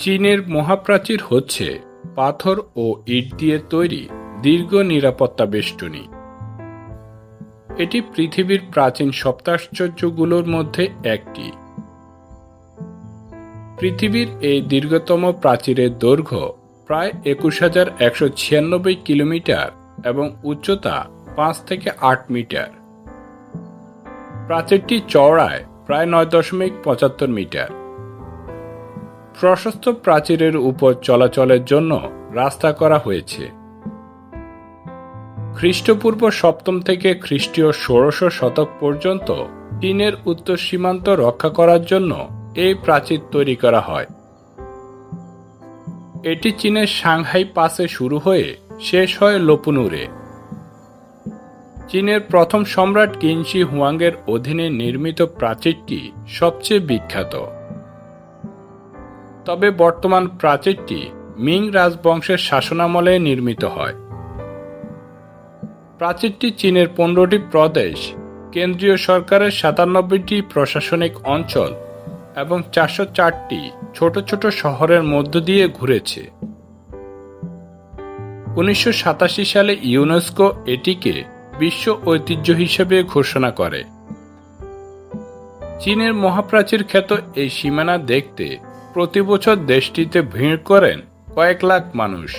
চীনের মহাপ্রাচীর হচ্ছে পাথর ও ইট দিয়ে তৈরি দীর্ঘ নিরাপত্তা বেষ্টনী। এটি পৃথিবীর প্রাচীন সপ্তাশ্চর্যগুলোর মধ্যে একটি। পৃথিবীর এই দীর্ঘতম প্রাচীরের দৈর্ঘ্য প্রায় একুশ হাজার একশো ছিয়ানব্বই কিলোমিটার এবং উচ্চতা পাঁচ থেকে আট মিটার। প্রাচীরটি চওড়ায় প্রায় নয় দশমিক পঁচাত্তর মিটার। প্রশস্ত প্রাচীরের উপর চলাচলের জন্য রাস্তা করা হয়েছে। খ্রিস্টপূর্ব সপ্তম থেকে খ্রিস্টীয় ষোড়শ শতক পর্যন্ত চীনের উত্তর সীমান্ত রক্ষা করার জন্য এই প্রাচীর তৈরি করা হয়। এটি চীনের সাংহাই পাসে শুরু হয়ে শেষ হয় লোপুনুরে। চীনের প্রথম সম্রাট কিনশি হুয়াংয়ের অধীনে নির্মিত প্রাচীরটি সবচেয়ে বিখ্যাত। তবে বর্তমান প্রাচীরটি মিং রাজবংশের শাসনামলে নির্মিত হয়। প্রাচীরটি চীনের পনেরোটি প্রদেশ, কেন্দ্রীয় সরকারের সাতানব্বইটি প্রশাসনিক অঞ্চল এবং চারশো চারটি ছোট ছোট শহরের মধ্য দিয়ে ঘুরেছে। উনিশশো সাতাশি সালে ইউনেস্কো এটিকে বিশ্ব ঐতিহ্য হিসেবে ঘোষণা করে। চীনের মহাপ্রাচীর খ্যাত এই সীমানা দেখতে প্রতি বছর দেশটিতে ভিড় করেন কয়েক লাখ মানুষ।